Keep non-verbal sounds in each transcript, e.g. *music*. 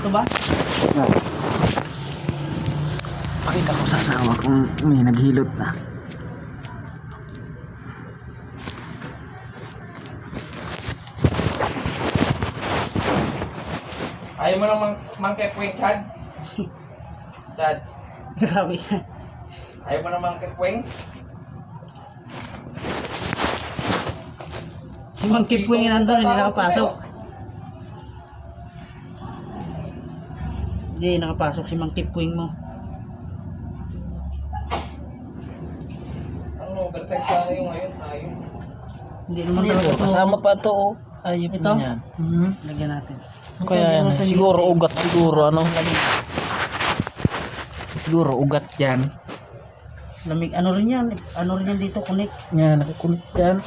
Ito ba? Pakita ko sa asawa kung may naghilot na. Ayaw mo lang mang mangkep wing, Chad? *laughs* Chad, Grabe. ayaw mo lang mangkep wing? Si Mang Kipwing yung nandun, hindi nakapasok. Hindi nakapasok si Mang Kipwing mo. Ang overtime sana yung ngayon, ayaw. Hindi naman Ito, talaga ito. kasama pa to oh. Ayop Ito? na yan. Mhm, Lagyan natin. Kaya yan, eh. siguro ugat siguro ano. Siguro ugat yan. Lamig, ano rin yan? Ano rin yan dito, connect. Yan, nakakulit yan.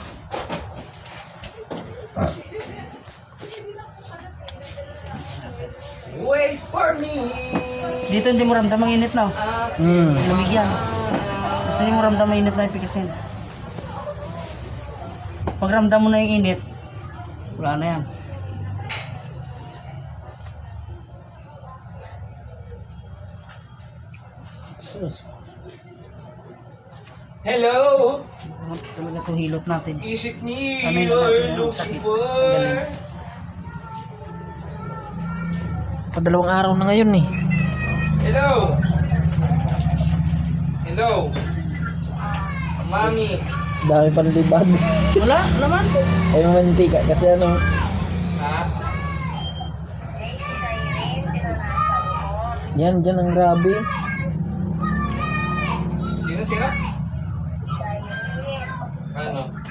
Wait for me! Dito hindi mo ramdam ang init na. oh. Hmm. Lamig yan. Basta hindi mo ramdam ang init na ipikasin. Pag ramdam mo na yung init, wala na yan. Hello! Ano talaga ito hilot natin. Is it me Ano yun you're natin, yung looking sakit? for? Galing. Padalawang araw na ngayon eh. Hello! Hello! Mami! Dami pang libad. Wala, wala man. Ay mantika kasi ano. Ha? Yan, dyan ang grabe. Sino sino? Ano?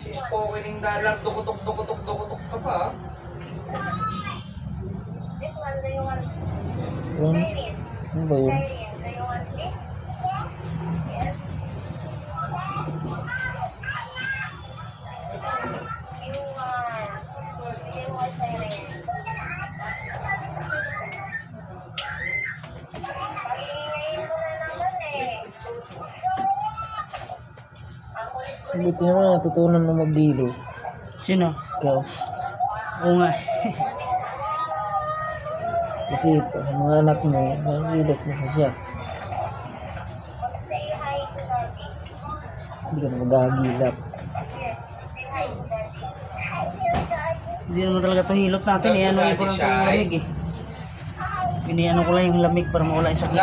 English is spoken in dollar, dukutok, dukutok, dukutok ka pa. ah. Yun. Ano ba yun? Buti naman natutunan na magdilo. Sino? Ikaw. Oo nga. Kasi mga anak mo, magdilot mo siya. Hindi ka na maghahagilap. Hindi naman talaga ito hilot natin. Eh, ano yung ko lang itong lamig eh. Piniano ko lang yung lamig para mawala yung sakit.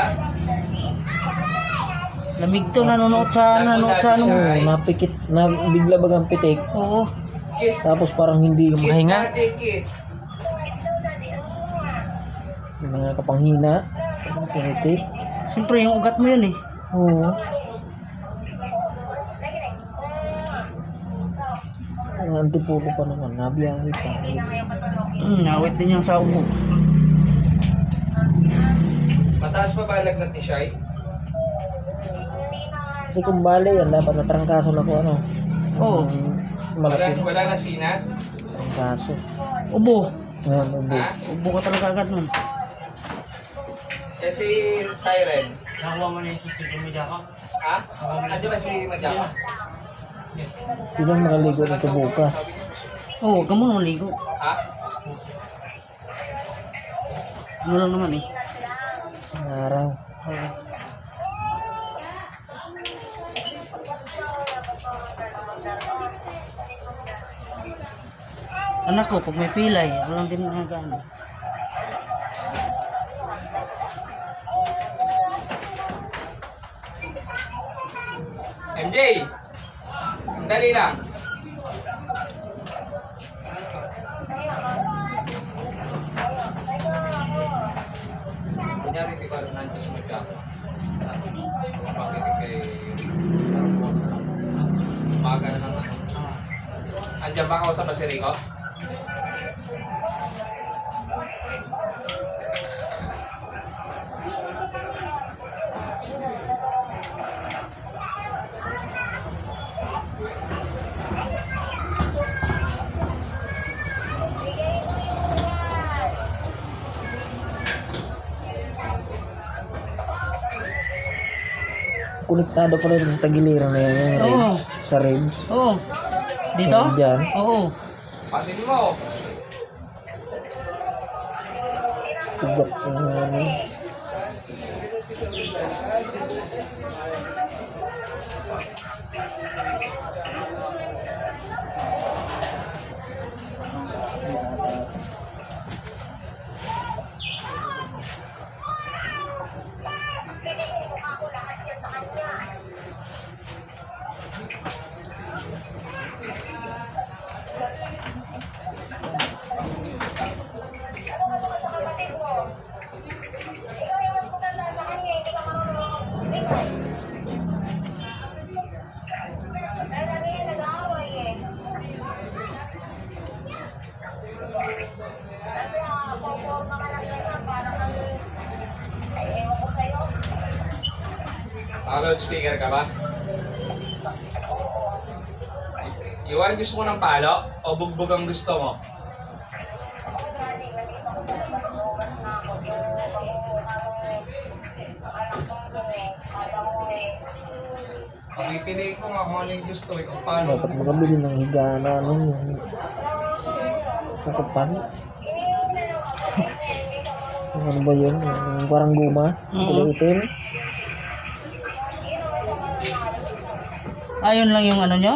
Wala. Lamig to, nanonood sa, nanonood sa ano. Oo, napikit, na bigla bagang pitik. Oo. Kiss. Tapos parang hindi ka Kiss makahinga. daddy, kiss. Yung mga kapanghina. Pinitik. Siyempre, yung ugat mo yun eh. Oo. Ang antipulo pa naman, nabiyahe pa. Hmm, nawit din yung sa ubo. Mataas pa ba lagnat ni Shai? Kasi kung bale yan, dapat natrangkaso na ko ano. Oo. Ang Wala, Malaki wala na sinat? trangkaso. Ubo. Ngayon, ubo. Ha? Ubo ka talaga agad nun. Kasi siren. Nakuha mo na yung susunod mo dyan Ha? Andiyan ba si Madama? Sino ang makaligo nito bukas? Oo, huwag ka muna maligo. Ha? Ano lang naman eh. Isang araw. Oo. Anak ko, pag may pilay, ano lang din nagano. MJ! Dali lang. Kunyari, di ba nandiyo sa Madama? Bakit kay... Umaga na ng ano. Andiyan ba ako sa Basilico? Konektado pala rin sa tagiliran na yan, yung Oo. ribs, sa ribs. Oo. Dito? Yan, Dyan. Oo. Pasin mo. Ugat yung ano. Naka-loudspeaker ka ba? Iwan, gusto mo ng palo? O bugbog ang gusto mo? Pagpipiliin ko nga kung ano yung gusto eh, kung paano. Dapat makabili ng higaan na ano yung kakupan. *laughs* Ano ba yun? Yung parang guma, Oo. kulay itim. Ayun lang yung ano nyo?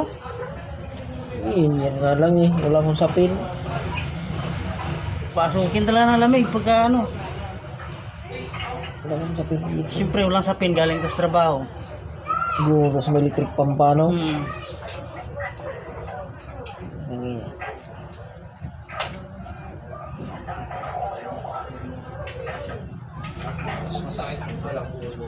Yun, yan nga lang eh. Wala akong sapin. Pasukin talaga ng lamig pagka ano. Wala akong sapin dito. Siyempre walang sapin galing ka sa trabaho. Yung tapos may electric pampano. Hmm. Mas masakit ang ulo.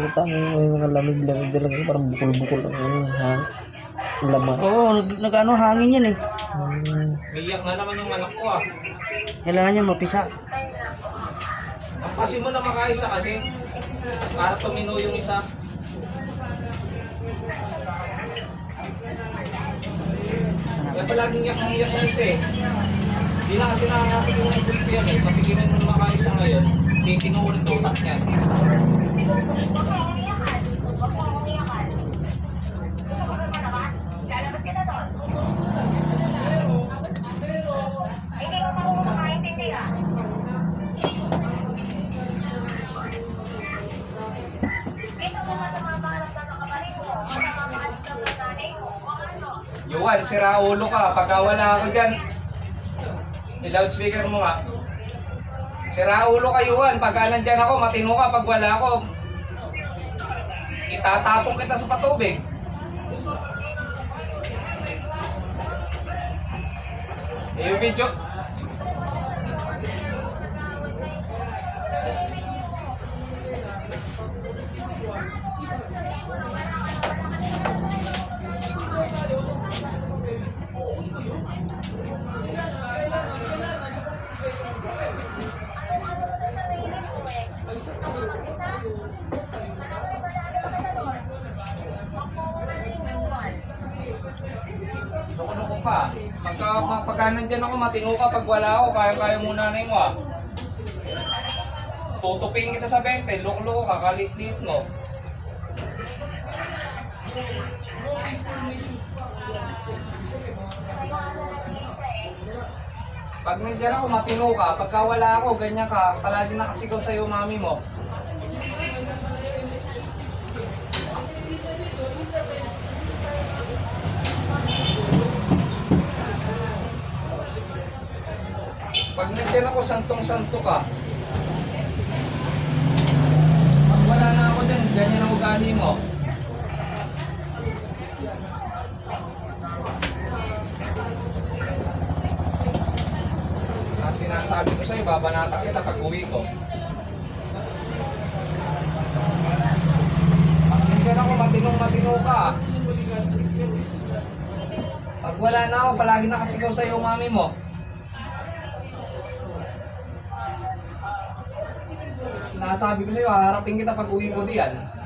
Puta mo yung mga lamig-lamig talaga. Parang bukol-bukol ang ano, ha? Laman. Oo, nag, nag ano, hangin yan eh. Hmm. Miyak na naman yung anak ko ah. Kailangan niya mapisa. Ang kasi mo na makaisa kasi. Para tumino yung isa. Kaya palaging yak ng yak ng isa eh. Hindi na kasi nakakatik yung gulpi yan eh. Patikinan mo na makaisa ngayon. Titino ulit utak niyan. Yuan, sira ulo ka. Pagka wala ako dyan, i-loudspeaker mo nga. Sira ulo ka, Yuan. Pagka nandyan ako, matino ka. Pag wala ako, itatapong kita sa patubig. Eh, Yung video, Loko-loko ka. Pagka, pagka nandyan ako, matino ka. Pag wala ako, kaya-kaya muna na mo ah. Tutupin kita sa 20, loko-loko ka, kalit-lit mo. Pag nandyan ako, matino ka. Pagka wala ako, ganyan ka. Palagi nakasigaw sa'yo mami mo. Pag nandiyan ako, santong-santo ka. Pag wala ganyan ang ugali mo. Sinasabi ko sa'yo, babanatan kita pag uwi ko. Pakinggan ako, matinong matino ka. Pag wala na ako, palagi nakasigaw sa'yo mami mo. Nasabi ko sa'yo, haharapin kita pag uwi ko diyan.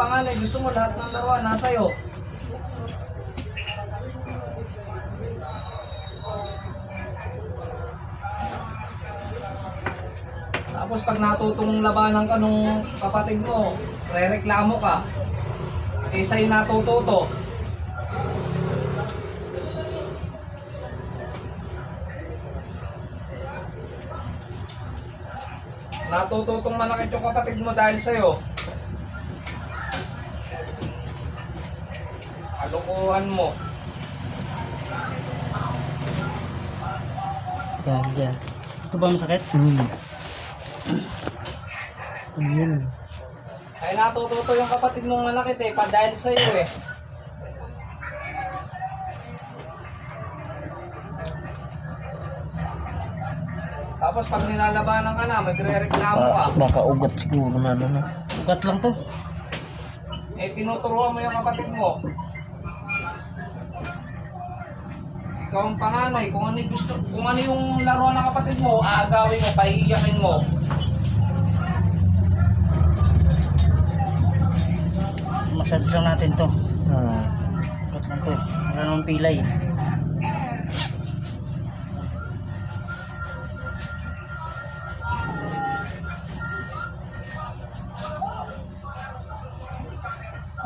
Panganay, gusto mo lahat ng laruan nasa'yo. Tapos pag natutong labanan ka nung kapatid mo, rereklamo ka. Eh sa'yo natututo. Natututong manakit yung kapatid mo dahil sa'yo. Kalukuhan mo. Yan, yan. Ito ba masakit? Hmm. Ano yun? Ay natututo yung kapatid mong manakit eh, pa dahil sa'yo eh. Tapos pag nilalabanan ka na, magre-reklamo ka. Baka, baka ugat siguro na ano na. Ugat lang to. Eh, tinuturuan mo yung kapatid mo. Ikaw ang panganay, kung ano yung gusto, kung ano yung laruan ng kapatid mo, aagawin mo, paiiyakin mo. Massage lang natin to. Ah. Ugat lang to. Wala namang pilay.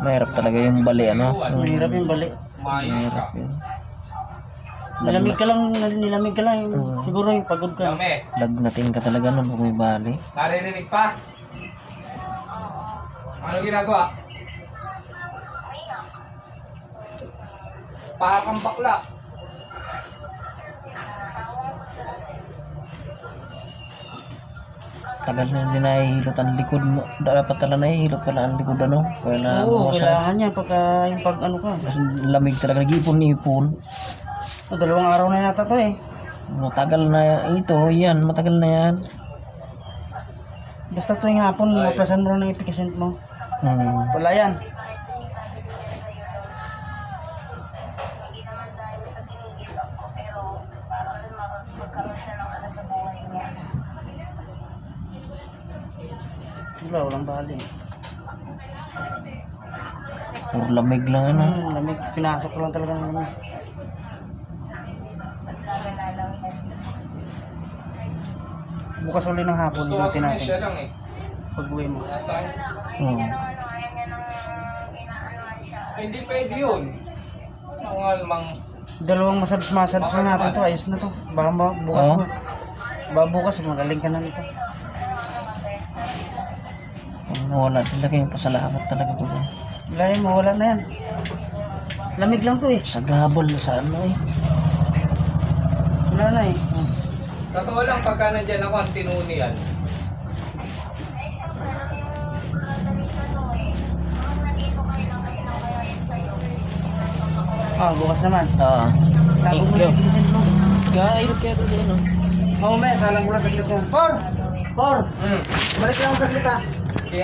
Mahirap talaga yung bali, ano? Mahirap yung ka. Mahirap yun. Nilamig ka lang, nilamig ka lang. Oo. Siguro yung pagod ka. Dami. Lagnating ka talaga nun kung may bali. Naririnig pa? Ano ginagawa? Para kang bakla. Tagal na hindi nahihilot ang likod mo. Dapat talaga nahihilot pala ang likod, ano? Kailangan Oo, mo sa... kailangan yan pagka yung pag ano ka. Kasi lamig talaga, nag-ipon-ipon. Oh, dalawang araw na yata to eh. Matagal na ito, yan, matagal na yan. Basta tuwing hapon, Ay. maplasan mo lang ng epicacent mo. Hmm. Wala yan. Wala, walang bali. Puro lamig lang, ano? Hmm, lamig. Pinasok ko lang talaga ng lamig. Bukas ulit ng hapon, Gusto kasi siya natin. lang eh. Pag uwi mo. Nasaan? Hmm. Ay, hindi pwede yun. Mga mang... Dalawang massage-massage lang natin to. Ayos na to. Baka ma- bukas Oo. mo. Baka bukas, magaling ka na nito. Nawala talaga yung pasalamat talaga ko. Wala yan, mawala na yan. Lamig lang to eh. Sa gabal, sa ano eh. Wala na eh. Totoo lang, pagka nandyan ako, ang tinuni yan. Ah, bukas naman. Oo. Tago mo Thank na you. yung epicacent mo. Kahirap kaya ito sa ano. Mamaya, salang ko lang saglit yan. Por! Por! Hmm. Balik lang saglit ah.